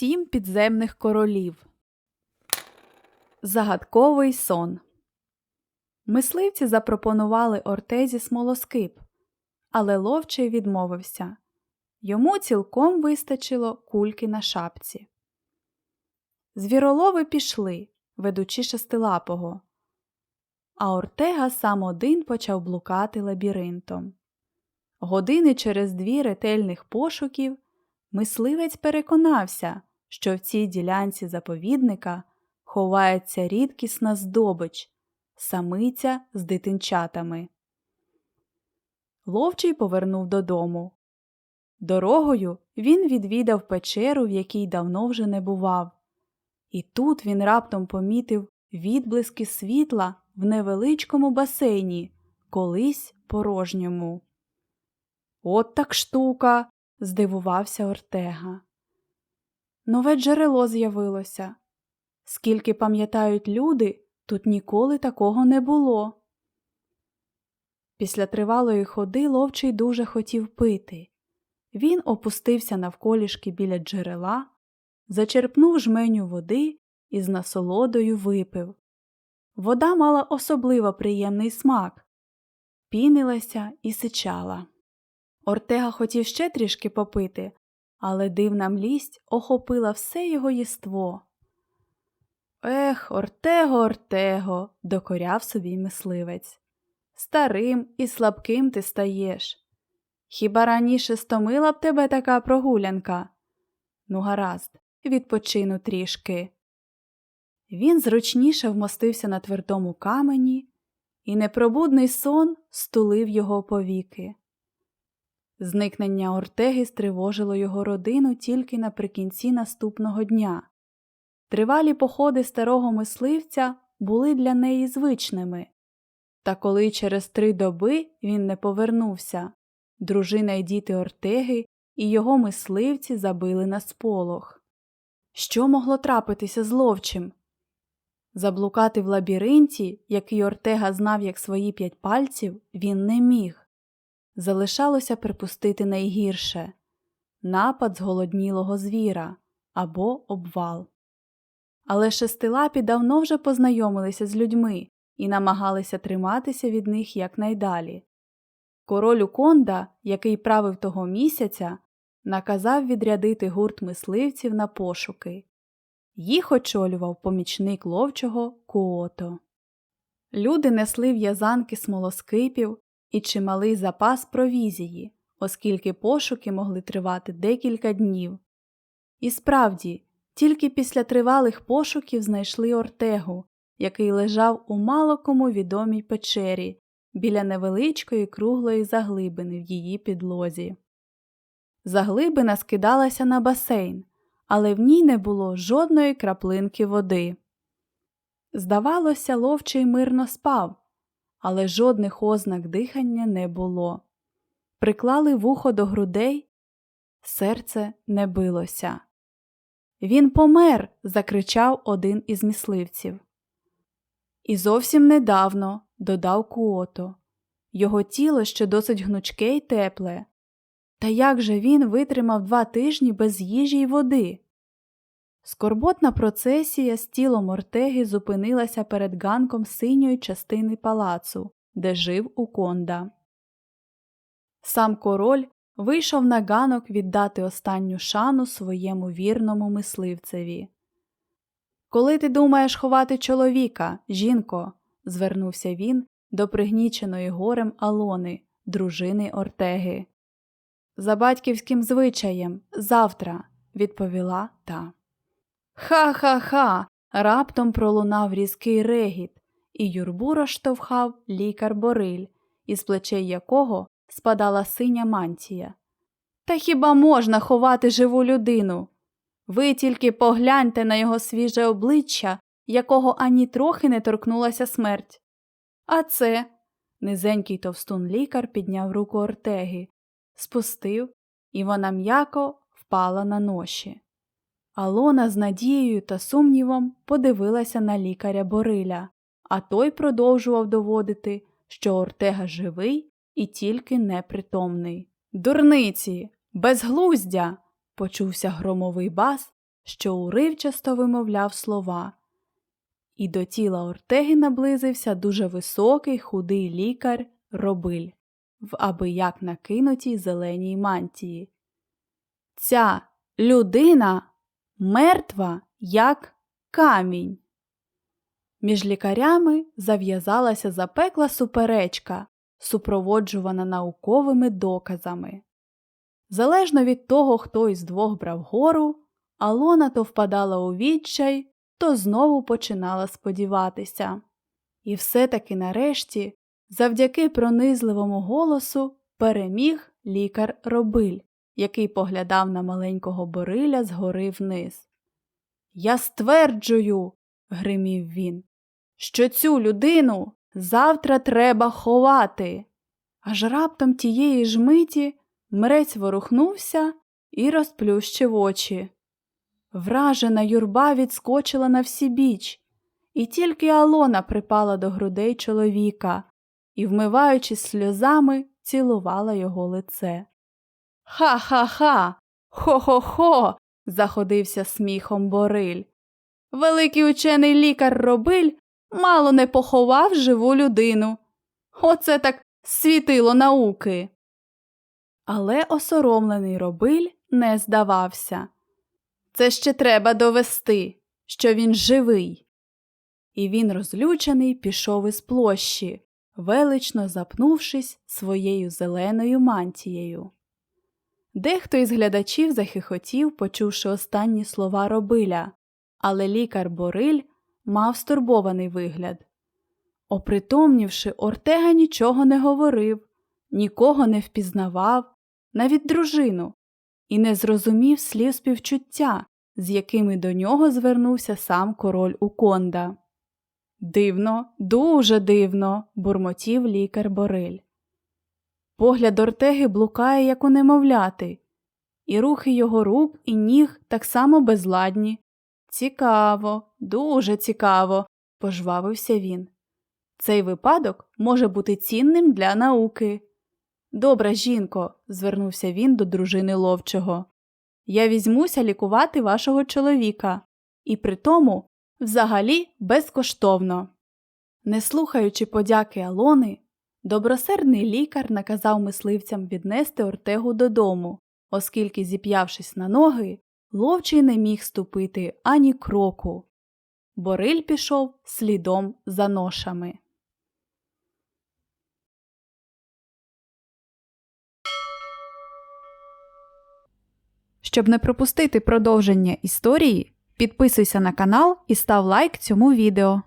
Сім підземних королів. Загадковий сон. Мисливці запропонували Ортезі смолоскип, але ловчий відмовився. Йому цілком вистачило кульки на шапці. Звіролови пішли, ведучи шестилапого, а Ортега сам один почав блукати лабіринтом. Години через дві ретельних пошуків мисливець переконався, що в цій ділянці заповідника ховається рідкісна здобич, самиця з дитинчатами. Ловчий повернув додому. Дорогою він відвідав печеру, в якій давно вже не бував. І тут він раптом помітив відблиски світла в невеличкому басейні, колись порожньому. От так штука, здивувався Ортега. Нове джерело з'явилося. Скільки пам'ятають люди, тут ніколи такого не було. Після тривалої ходи ловчий дуже хотів пити. Він опустився навколішки біля джерела, зачерпнув жменю води і з насолодою випив. Вода мала особливо приємний смак, пінилася і сичала. Ортега хотів ще трішки попити, але дивна млість охопила все його єство. Ех, Ортего, Ортего, докоряв собі мисливець. Старим і слабким ти стаєш. Хіба раніше стомила б тебе така прогулянка? Ну, гаразд, відпочину трішки. Він зручніше вмостився на твердому камені, і непробудний сон стулив його повіки. Зникнення Ортеги стривожило його родину тільки наприкінці наступного дня. Тривалі походи старого мисливця були для неї звичними. Та коли через три доби він не повернувся, дружина й діти Ортеги і його мисливці забили на сполох. Що могло трапитися з ловчим? Заблукати в лабіринті, який Ортега знав як свої п'ять пальців, він не міг. Залишалося припустити найгірше напад зголоднілого звіра або обвал. Але шестилапі давно вже познайомилися з людьми і намагалися триматися від них якнайдалі. Король Уконда, який правив того місяця, наказав відрядити гурт мисливців на пошуки. Їх очолював помічник ловчого Куото. Люди несли в'язанки смолоскипів і чималий запас провізії, оскільки пошуки могли тривати декілька днів. І справді, тільки після тривалих пошуків знайшли Ортегу, який лежав у мало кому відомій печері біля невеличкої круглої заглибини в її підлозі. Заглибина скидалася на басейн, але в ній не було жодної краплинки води. Здавалося, ловчий мирно спав, але жодних ознак дихання не було. Приклали вухо до грудей, серце не билося. Він помер. закричав один із мисливців. І зовсім недавно, додав Куото. Його тіло ще досить гнучке й тепле. Та як же він витримав два тижні без їжі й води? Скорботна процесія з тілом Ортеги зупинилася перед ганком синьої частини палацу, де жив Уконда. Сам король вийшов на ганок віддати останню шану своєму вірному мисливцеві. Коли ти думаєш ховати чоловіка, жінко, звернувся він до пригніченої горем Алони, дружини Ортеги. За батьківським звичаєм, завтра, відповіла та. Ха ха ха. раптом пролунав різкий регіт, і юрбу розштовхав лікар Бориль, із плечей якого спадала синя мантія. Та хіба можна ховати живу людину? Ви тільки погляньте на його свіже обличчя, якого ані трохи не торкнулася смерть. А це. Низенький товстун лікар підняв руку Ортеги, спустив, і вона м'яко впала на ноші. Алона з надією та сумнівом подивилася на лікаря Бориля, а той продовжував доводити, що Ортега живий і тільки непритомний. Дурниці, безглуздя, почувся громовий бас, що уривчасто вимовляв слова. І до тіла Ортеги наблизився дуже високий худий лікар Робиль в аби як накинутій зеленій мантії. Ця людина мертва, як камінь. Між лікарями зав'язалася запекла суперечка, супроводжувана науковими доказами. Залежно від того, хто із двох брав гору, Алона то впадала у відчай, то знову починала сподіватися. І все-таки нарешті, завдяки пронизливому голосу, переміг лікар Робиль, який поглядав на маленького Бориля згори вниз. Я стверджую, гримів він, що цю людину завтра треба ховати. Аж раптом тієї ж миті мрець ворухнувся і розплющив очі. Вражена юрба відскочила на всі біч, і тільки Алона припала до грудей чоловіка і, вмиваючись сльозами, цілувала його лице. Ха ха ха. Хо-хо-хо. заходився сміхом Бориль. Великий учений лікар Робиль мало не поховав живу людину. Оце так світило науки. Але осоромлений Робиль не здавався. Це ще треба довести, що він живий. І він, розлючений, пішов із площі, велично запнувшись своєю зеленою мантією. Дехто із глядачів захихотів, почувши останні слова робиля, але лікар Бориль мав стурбований вигляд. Опритомнівши, Ортега нічого не говорив, нікого не впізнавав, навіть дружину, і не зрозумів слів співчуття, з якими до нього звернувся сам король Уконда. Дивно, дуже дивно, бурмотів лікар Бориль. Погляд Ортеги блукає, як у немовляти, і рухи його рук і ніг так само безладні. Цікаво, дуже цікаво, пожвавився він. Цей випадок може бути цінним для науки. Добра жінко, звернувся він до дружини ловчого. Я візьмуся лікувати вашого чоловіка, і при тому взагалі безкоштовно. Не слухаючи подяки Алони, добросердний лікар наказав мисливцям віднести Ортегу додому, оскільки, зіп'явшись на ноги, ловчий не міг ступити ані кроку. Бориль пішов слідом за ношами. Щоб не пропустити продовження історії, підписуйся на канал і став лайк цьому відео.